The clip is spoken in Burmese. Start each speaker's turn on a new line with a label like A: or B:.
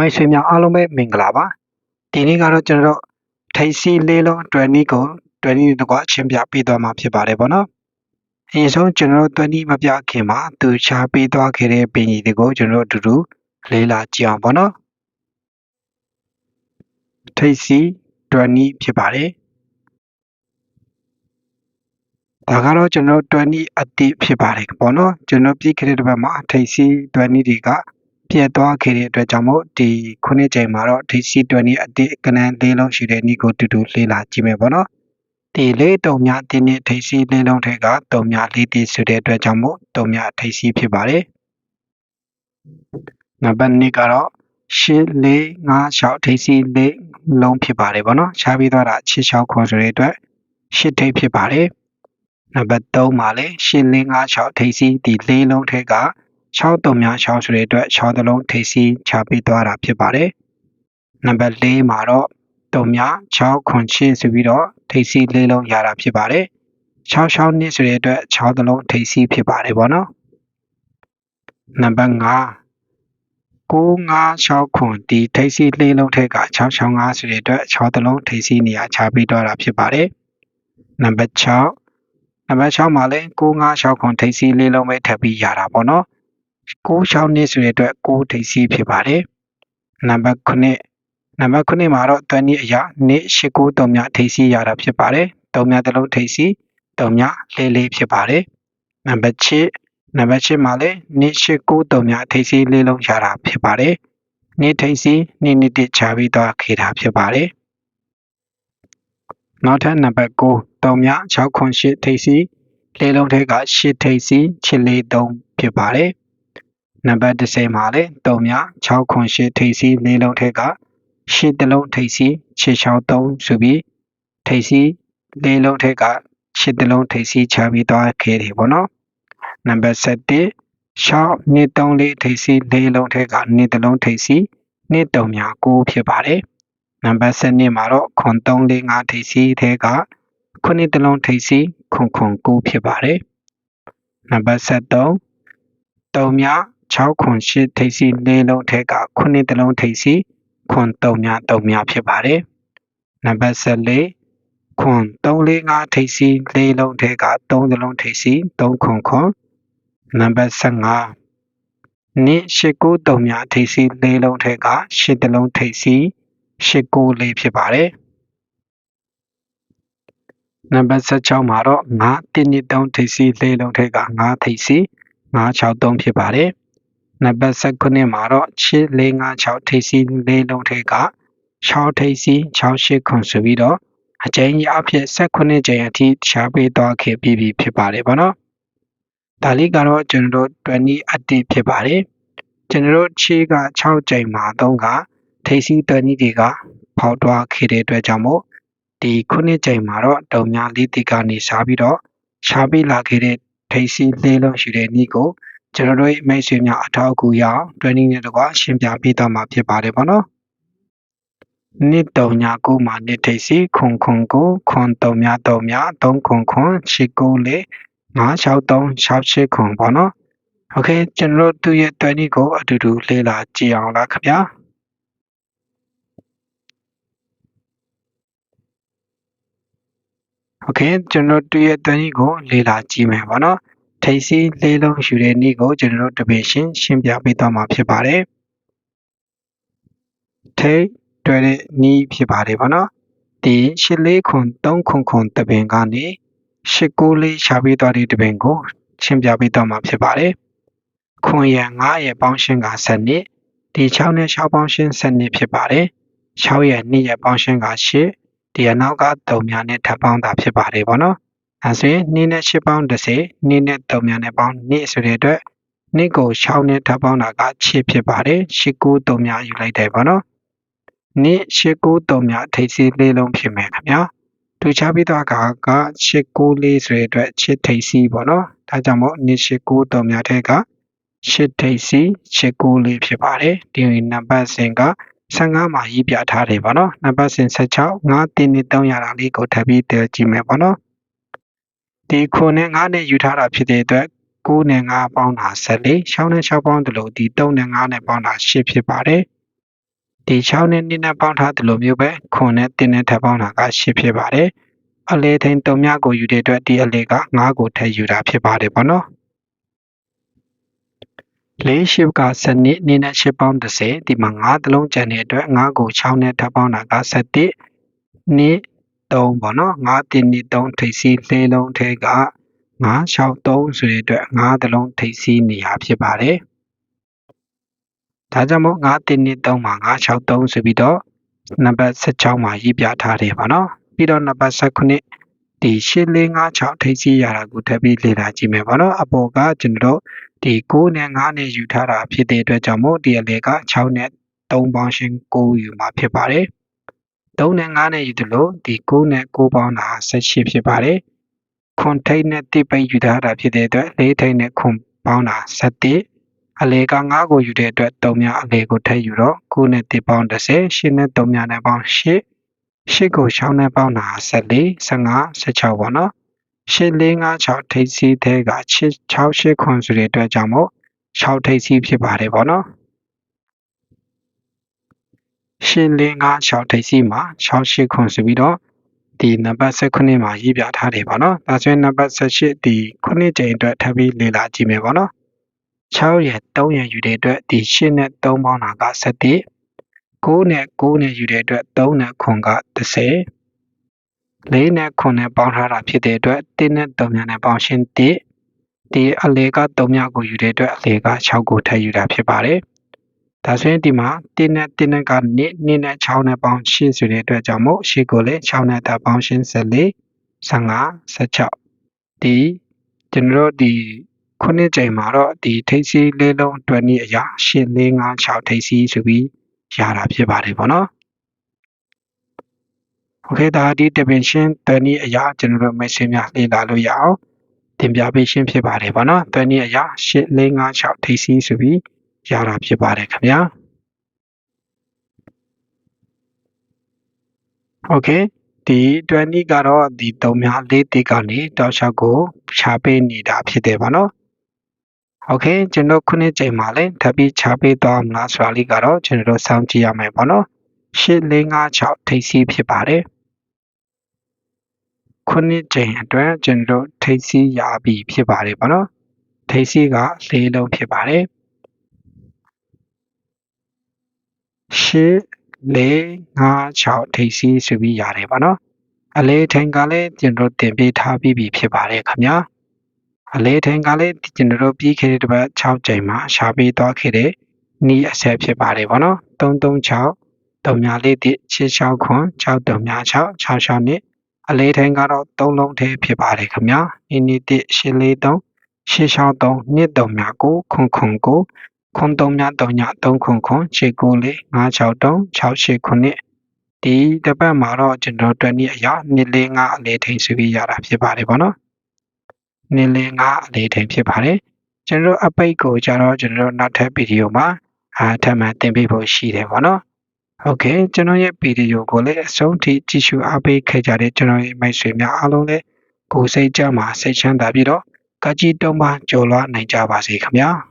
A: မိတ်ဆွေများအားလုံးပဲမင်္ဂလာပါဒီနေ့ကတော့ကျွန်တော်တို့ထိပ်စီလေးလုံးတွယ်နည်းကိုတွယ်နည်းတကွအချင်းပြပေးသွားမှာဖြစ်ပါတယ်ဗောနော်အရင်ဆုံးကျွန်တော်တို့တွယ်နည်းမပြခင်မှာသူချပေးသွားခဲ့တဲ့ပင်ကြီးတွေကိုကျွန်တော်တို့အတူတူလေးလာကြည့်အောင်ဗောနော်ထိပ်စီတွယ်နည်းဖြစ်ပါတယ်ဒါကတော့ကျွန်တော်တွယ်နည်းအတိဖြစ်ပါတယ်ပေါ့နော်ကျွန်တော်ပြည့်ခဲ့တဲ့ဘက်မှာထိပ်စီတွယ်နည်းတွေက ပြတ်သွားခဲ့တဲ့အတွက်ကြောင့်မို့ဒီခုနှစ်ချိန်မှာတော့ DC20 အတိကနန်လေးလုံးရှိတဲ့ဤကိုတူတူလေ့လာကြည့်မယ်ပေါ့နော်ဒီလေးတုံမြတင်းနဲ့ထိပ်စီလေးလုံးထဲကတုံမြလေးတည်ဆိုတဲ့အတွက်ကြောင့်မို့တုံမြထိပ်စီဖြစ်ပါတယ်နံပါတ်2ကတော့ရှစ်လေးငါး6ထိပ်စီလေးလုံးဖြစ်ပါတယ်ပေါ့နော်ခြားပြီးသွားတာချစ်6ခွန်ဆိုတဲ့အတွက်ရှစ်ထိပ်ဖြစ်ပါတယ်နံပါတ်3မှာလည်းရှစ်လေးငါး6ထိပ်စီဒီလေးလုံးထဲက 6တုံများ6ဆိုတဲ့အတွက်6တလုံးထိပ်စီးချပေးသွားတာဖြစ်ပါတယ်။နံပါတ်4မှာတော့တုံများ6ခွန်ချစ်ဆိုပြီးတော့ထိပ်စီးလေးလုံးရတာဖြစ်ပါတယ်။6 6နှစ်ဆိုတဲ့အတွက်6တလုံးထိပ်စီးဖြစ်ပါတယ်ပေါ့နော်။နံပါတ်5 956ခွန်ဒီထိပ်စီးလေးလုံးထက်က665ဆိုတဲ့အတွက်6တလုံးထိပ်စီးနေရာချပေးသွားတာဖြစ်ပါတယ်။နံပါတ်6နံပါတ်6မှာလည်း956ခွန်ထိပ်စီးလေးလုံးပဲထပ်ပြီးရတာပေါ့နော်။ 6နှစ်ဆိုတဲ့အတွက်6ထိပ်စီးဖြစ်ပါတယ်။နံပါတ်9နံပါတ်9မှာတော့တွန်းနည်းအရာနေ့89 3မြထိပ်စီးရတာဖြစ်ပါတယ်။3မြတစ်လုံးထိပ်စီး3မြလေးလေးဖြစ်ပါတယ်။နံပါတ်6နံပါတ်6မှာလည်းနေ့89 3မြထိပ်စီးလေးလုံးရတာဖြစ်ပါတယ်။နေ့ထိပ်စီးနေ့နေ့တစ်ချပြီးတော့ခေတာဖြစ်ပါတယ်။နောက်ထပ်နံပါတ်9 3မြ6ခွန်8ထိပ်စီးလေးလုံးထဲက8ထိပ်စီးချစ်လေး3ဖြစ်ပါတယ် နံပါတ်30မှာလည်း3မြ6ခွန်8ထိပ်စီး၄လုံးထက်က8တလုံးထိပ်စီး663ဆိုပြီးထိပ်စီး၄လုံးထက်က8တလုံးထိပ်စီးချပြီးသွားခဲ့တယ်ပေါ့နော်နံပါတ်7 6နှစ်3လေးထိပ်စီး၄လုံးထက်က2တလုံးထိပ်စီး2တုံမြ9ဖြစ်ပါတယ်နံပါတ်7မှာတော့ခွန်3လေး5ထိပ်စီးထဲက9တလုံးထိပ်စီးခွန်ခွန်9ဖြစ်ပါတယ်နံပါတ်73 3မြ 6ခွန်8ထိပ်စီး၄လုံးထက်က9တလုံးထိပ်စီးခွန်3မြ3မြဖြစ်ပါတယ်။နံပါတ်14ခွန်345ထိပ်စီး၄လုံးထက်က3တလုံးထိပ်စီး3ခွန်ခွန်နံပါတ်15နိ89 3မြထိပ်စီး၄လုံးထက်က8တလုံးထိပ်စီး89လေးဖြစ်ပါတယ်။နံပါတ်16မှာတော့9တင်းနှစ်3ထိပ်စီး၄လုံးထက်က9ထိပ်စီး963ဖြစ်ပါတယ် နံပါတ်19မှာတော့8456ထိပ်စီးလေးလုံးထဲက6ထိပ်စီး68ခွန်ဆိုပြီးတော့အကျဉ်းကြီးအဖြစ်18ကျိန်အထိရှားပေးသွားခဲ့ပြီးပြီဖြစ်ပါတယ်ဗောနော်ဒါလေးကတော့ကျွန်တော်တို့20အတိဖြစ်ပါတယ်ကျွန်တော်တို့ခြေက6ကျိန်မှာ3ကထိပ်စီး20တွေကဖောက်သွားခဲ့တဲ့အတွက်ကြောင့်မို့ဒီ9ကျိန်မှာတော့တုံများလေးတိကနေစားပြီးတော့ရှားပေးလာခဲ့တဲ့ထိပ်စီးလေးလုံးရှိတဲ့ဤကို ကျွန်တော်တို့မိတ်ဆွေများအထောက်အကူရအောင် training နဲ့တကွရှင်းပြပေးသွားမှာဖြစ်ပါတယ်ပေါ့နော်နှစ်တုံညာကိုမှာနှစ်ထိပ်စီခွန်ခွန်ကိုခွန်တုံများတုံများ3ခွန်ခွန်8ကိုလေ963 68ခွန်ပေါ့နော်โอเคကျွန်တော်တို့သူ့ရဲ့ training ကိုအတူတူလေ့လာကြည့်အောင်လားခင်ဗျာโอเคကျွန်တော်တို့ရဲ့ training ကိုလေ့လာကြည့်မယ်ပေါ့နော် ထိပ်စီးလေးလုံးယူတဲ့နည်းကိုကျွန်တော်တို့တပင်ရှင်းရှင်းပြပေးသွားမှာဖြစ်ပါတယ်ထိပ်တွဲတဲ့နည်းဖြစ်ပါတယ်ဗောနော်ဒီရှစ်လေးခွန်3ခွန်ခွန်တပင်ကနေရှစ်ကိုလေးရှာပေးသွားတဲ့တပင်ကိုရှင်းပြပေးသွားမှာဖြစ်ပါတယ်ခွန်ရ9ရဲ့ပေါင်းရှင်းက7နှစ်ဒီ6နဲ့6ပေါင်းရှင်း7နှစ်ဖြစ်ပါတယ်6ရဲ့2ရဲ့ပေါင်းရှင်းက8ဒီအနောက်က3များနဲ့ထပ်ပေါင်းတာဖြစ်ပါတယ်ဗောနော် အဲဆိုရင်2နဲ့8ပေါင်း30 2နဲ့3များနဲ့ပေါင်း2ဆိုတဲ့အတွက်2ကို6နဲ့ထပ်ပေါင်းတာက6ဖြစ်ပါတယ်8 9 3များယူလိုက်တယ်ပေါ့နော်2 8 9 3များထိပ်စီးလေးလုံးဖြစ်မယ်ခင်ဗျာထူခြားပြီးတော့ကက8 9လေးဆိုတဲ့အတွက်6ထိပ်စီးပေါ့နော်ဒါကြောင့်မို့2 8 9 3များထဲက8ထိပ်စီး8 9လေးဖြစ်ပါတယ်ဒီနံပါတ်စဉ်က15မှာရေးပြထားတယ်ပေါ့နော်နံပါတ်စဉ်16 5တင်းနဲ့300ရာလေးကိုထပ်ပြီးတကြည့်မယ်ပေါ့နော် ဒီခုနဲ့9နဲ့ယူထားတာဖြစ်တဲ့အတွက်9နဲ့9ပေါင်းတာ14 6နဲ့6ပေါင်းတယ်လို့ဒီ3နဲ့9နဲ့ပေါင်းတာ8ဖြစ်ပါတယ်ဒီ6နဲ့2နဲ့ပေါင်းထားတယ်လို့မျိုးပဲခွန်နဲ့တင်းနဲ့ထပ်ပေါင်းတာက8ဖြစ်ပါတယ်အလေထိန်3မြကိုယူတဲ့အတွက်ဒီအလေက9ကိုထည့်ယူတာဖြစ်ပါတယ်ပေါ့နော်လေးရှိကစနစ်နင်းနဲ့8ပေါင်း30ဒီမှာ9တလုံးကျန်တဲ့အတွက်9ကို6နဲ့ထပ်ပေါင်းတာက17နစ် 3ပေါ့နော်9တင်းနစ်3ထိပ်စီးလေးလုံးထဲက9 6 3ဆိုတဲ့အတွက်9တလုံးထိပ်စီးနေရဖြစ်ပါတယ်ဒါကြောင့်မို့9တင်းနစ်3မှာ9 6 3ဆိုပြီးတော့နံပါတ်16မှာရေးပြထားတယ်ပါနော်ပြီးတော့နံပါတ်19ဒီ8456ထိပ်စီးရတာကိုထပ်ပြီးလေ့လာကြည့်မယ်ပေါ့နော်အပေါ်ကကျွန်တော်တို့ဒီ9နဲ့9နဲ့ယူထားတာဖြစ်တဲ့အတွက်ကြောင့်မို့ဒီအလေက6နဲ့3ပေါင်းရှင်း9ယူမှာဖြစ်ပါတယ် 3နဲ့9နဲ့ယူသလိုဒီ9နဲ့9ပေါင်းတာ18ဖြစ်ပါတယ်ခွန်ထိတ်နဲ့တိပိတ်ယူထားတာဖြစ်တဲ့အတွက်၄ထိတ်နဲ့ခွန်ပေါင်းတာ17အလေက9ကိုယူတဲ့အတွက်3မြအလေကိုထည့်ယူတော့9နဲ့တိပေါင်း30 8နဲ့3မြနဲ့ပေါင်း8 8ကို6နဲ့ပေါင်းတာ14 15 16ပေါ့နော်8456ထိပ်စီးသေးက68ခွန်ဆိုတဲ့အတွက်ကြောင့်မို့6ထိပ်စီးဖြစ်ပါတယ်ပေါ့နော် 8456ထိပ်စီးမှာ68ခွန်ဆိုပြီးတော့ဒီနံပါတ်18မှာရေးပြထားတယ်ပေါ့နော်ဒါဆိုရင်နံပါတ်18ဒီ9ကြိမ်အတွက်ထပ်ပြီးလေ့လာကြည့်မယ်ပေါ့နော်6ရ3ရယူတဲ့အတွက်ဒီ8နဲ့3ပေါင်းတာက17 9နဲ့9နဲ့ယူတဲ့အတွက်3နဲ့ခွန်က30လေးနဲ့ခုနဲ့ပေါင်းထားတာဖြစ်တဲ့အတွက်1နဲ့3မြနဲ့ပေါင်းရှင်း1ဒီအလေက3မြကိုယူတဲ့အတွက်အလေက6ကိုထည့်ယူတာဖြစ်ပါတယ်။ ဒါဆိုရင်ဒီမှာ1နဲ့1နဲ့က2 2နဲ့6နဲ့ပေါင်းရှင်းဆိုတဲ့အတွက်ကြောင့်မို့ရှင်းကိုလည်း6နဲ့တာပေါင်းရှင်း14 15 16ဒီကျွန်တော်တို့ဒီခုနှစ်ချိန်မှာတော့ဒီထိပ်စီးလေးလုံးအတွက်နည်းအရာ8 4 5 6ထိပ်စီးဆိုပြီးရတာဖြစ်ပါတယ်ပေါ့နော်။ Okay ဒါဒီ dimension တနည်းအရာကျွန်တော်တို့ machine များလေ့လာလို့ရအောင်တင်ပြပေးရှင်းဖြစ်ပါတယ်ဗောနော်တနည်းအရာ8456ထိပ်စီးဆိုပြီး ရတာဖြစ်ပါတယ်ခင်ဗျာ Okay ဒီ20ကတော့ဒီ3များ၄တိကနေတောက်လျှောက်ကိုခြားပေးနေတာဖြစ်တယ်ဗောနော်โอเคကျွန်တော်ခုနှစ်ချိန်မှာလည်းထပ်ပြီးခြားပေးသွားမလားဆိုတာလေးကတော့ကျွန်တော်တို့စောင့်ကြည့်ရမယ်ပေါ့နော်8456ထိပ်စီးဖြစ်ပါတယ်ခုနှစ်ချိန်အတွက်ကျွန်တော်ထိပ်စီးရပြီဖြစ်ပါတယ်ပေါ့နော်ထိပ်စီးက၄လုံးဖြစ်ပါတယ် 8 4 5 6ထိပ်စီးဆိုပြီးရတယ်ပါနော်အလဲထိုင်ကလည်းကျွန်တော်တင်ပြထားပြီးပြီဖြစ်ပါတယ်ခင်ဗျာအလဲထိုင်ကလည်းကျွန်တော်ပြီးခဲ့တဲ့တစ်ပတ်6ကြိမ်မှာရှားပေးသွားခဲ့တဲ့နီးအဆက်ဖြစ်ပါတယ်ဗောနော်336 341 669 6336 662အလဲထိုင်ကတော့3လုံးသေးဖြစ်ပါတယ်ခင်ဗျာအင်းနီ1 843 863 2339 999 0339397300 694568368ဒီတစ်ပတ်မှာတော့ကျွန်တော်တွက်နည်းအရာ245အလေးထိန်ဆွေးပြရတာဖြစ်ပါတယ်ဗောနော်245အလေးထိန်ဖြစ်ပါတယ်ကျွန်တော်အပိတ်ကိုကြတော့ကျွန်တော်နောက်ထပ်ဗီဒီယိုမှာအာထပ်မံသင်ပြဖို့ရှိတယ်ဗောနော်ဟုတ်ကဲ့ကျွန်တော်ရဲ့ဗီဒီယိုကိုလည်းအဆုံးထိကြည့်ရှုအားပေးခဲ့ကြတဲ့ကျွန်တော်ရဲ့မိတ်ဆွေများအားလုံးလည်းကိုယ်စိတ်ကြမှာစိတ်ချမ်းသာပြီးတော့ကကြီးတုံးပါကြော်လွားနိုင်ကြပါစေခင်ဗျာ။